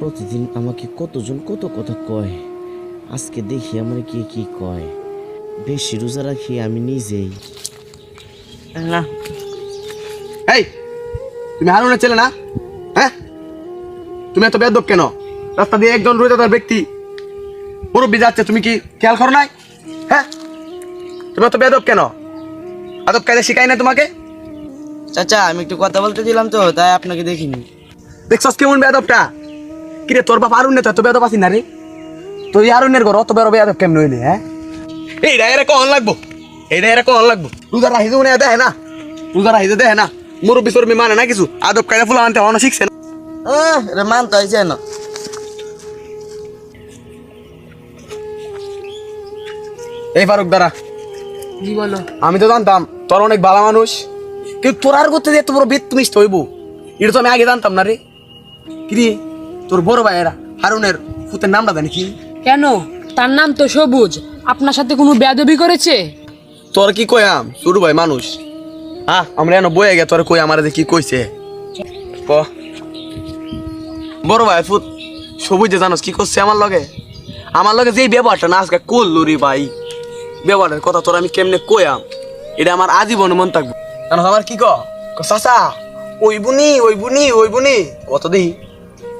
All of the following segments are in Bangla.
প্রতিদিন আমাকে কতজন কত কথা কয়? আজকে দেখি আমার কে কি কয়। বেশি রোজা রাখি আমি নিজেই। না। এই তুমি হারুনের ছেলে না? হ্যাঁ? তুমি এত বেদব কেন? রাস্তা দিয়ে একজন রোজাদার ব্যক্তি মুরব্বী যাচ্ছে তুমি কি খেয়াল করো নাই? হ্যাঁ? তুমি এত বেদব কেন? আদব কায়দা শিখাই না তোমাকে? চাচা আমি একটু কথা বলতে দিলাম তো তাই আপনাকে দেখিনি। দেখছস কেমন বেদবটা কিরে তোর বাপ আরুন তো বেদব আছি না রে? তুই আরুনের ঘর অত বড় বেদব কেমন হইলি হ্যাঁ? এইটা এরা কখন লাগবো? এইটা এরা কখন লাগবো? রোজা রাহিতে মনে দেখে না? রোজা রাহিতে দেখে না? মুরব্বী সরবি মানে না কিছু? আদব কায়দা ফুলা আনতে অন শিখছে না? রে মানতে হয়েছে না এই ফারুক দাঁড়া জি বলো। আমি তো জানতাম তোর অনেক ভালো মানুষ। কিন্তু তোর আর করতে যে এত বড় বেতমিষ্ট হইব? এটা তো আমি আগে জানতাম না রে। কিরে তোর বড় ভাইয়েরা হারুনের ফুতের নামটা জানি কি? কেন? তার নাম তো সবুজ। আপনার সাথে কোনো বেয়াদবি করেছে? তোর কি কয়াম ছোট ভাই মানুষ। হ্যাঁ আমরা এনে বয়ে গে তোর কই আমার যে কি কইছে? ক? বড় ভাই ফুত সবুজ যে জানোস কি করছে আমার লগে? আমার লগে যেই ব্যবহারটা না আজকে করল রে ভাই। ব্যবহারের কথা তোর আমি কেমনে কয়াম এটা আমার আজীবন মন থাকব। জানো আমার কি ক? ক, চাচা ওই বুনি ওই বুনি ওই বুনি। কত দিই?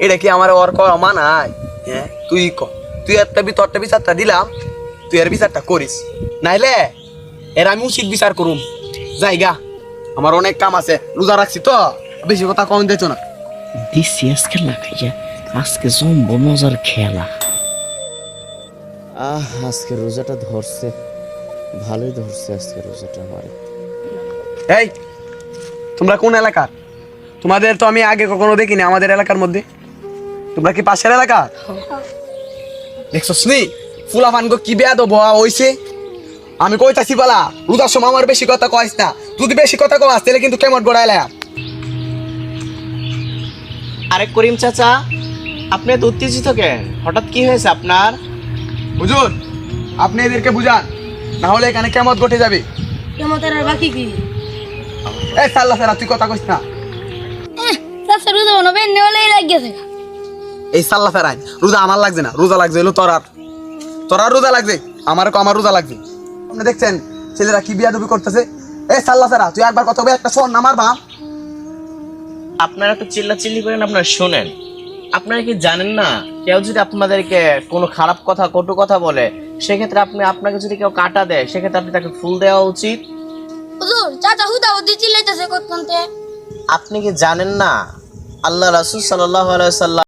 এটা কি আমার ওর করা মানায় হ্যাঁ তুই ক। তুই একটা বি তোরটা বিচারটা দিলাম তুই এর বিচারটা করিস। নাইলে এর আমি উচিত বিচার করুম। জায়গা আমার অনেক কাম আছে রোজা রাখছি তো বেশি কথা কম দিত না। দিচ্ছি আজকে লাগাইয়া আজকে জম্ব মজার খেলা। আহ আজকে রোজাটা ধরছে। ভালোই ধরছে আজকে রোজাটা আমার। এই তোমরা কোন এলাকার? তোমাদের তো আমি আগে কখনো দেখিনি আমাদের এলাকার মধ্যে। তোমরা কি পাশের এলাকার দেখছ স্নি ফুলা ফানগো কি বেয়া দেবো হইছে? আমি কইতাছি বলা রোজার সময় আমার বেশি কথা কইস না। যদি বেশি কথা কওয়াস তাহলে কিন্তু কেমন গড়াইলাম আরে করিম চাচা আপনি এত উত্তেজিত কেন? হঠাৎ কি হয়েছে আপনার? বুঝুন আপনি এদেরকে বুঝান না হলে এখানে কেমন ঘটে যাবে? কেমতের আর বাকি কি? এই সাল্লা সারা তুই কথা কইস না। সব শুরু দেবো না বেন নেওয়ালেই লাগিয়েছে এই সাল্লা ফেরাই রোজা আমার লাগছে না রোজা লাগছে হলো তোর আর তোর আর রোজা লাগছে আমার কো আমার রোজা লাগছে। আপনি দেখছেন ছেলেরা কি বিয়া দুবি করতেছে? এই সাল্লা ফেরা তুই একবার কথা বলে একটা শোন আমার বাপ আপনারা তো চিল্লা চিল্লি করেন আপনারা শোনেন। আপনারা কি জানেন না কেউ যদি আপনাদেরকে কোনো খারাপ কথা কটু কথা বলে সেক্ষেত্রে আপনি আপনাকে যদি কেউ কাটা দেয় সেক্ষেত্রে আপনি তাকে ফুল দেওয়া উচিত? হুজুর চাচা হুদা হুদি চিল্লাইতেছে কতক্ষণতে? আপনি কি জানেন না আল্লাহ রাসুল সাল্লাহ সাল্লাম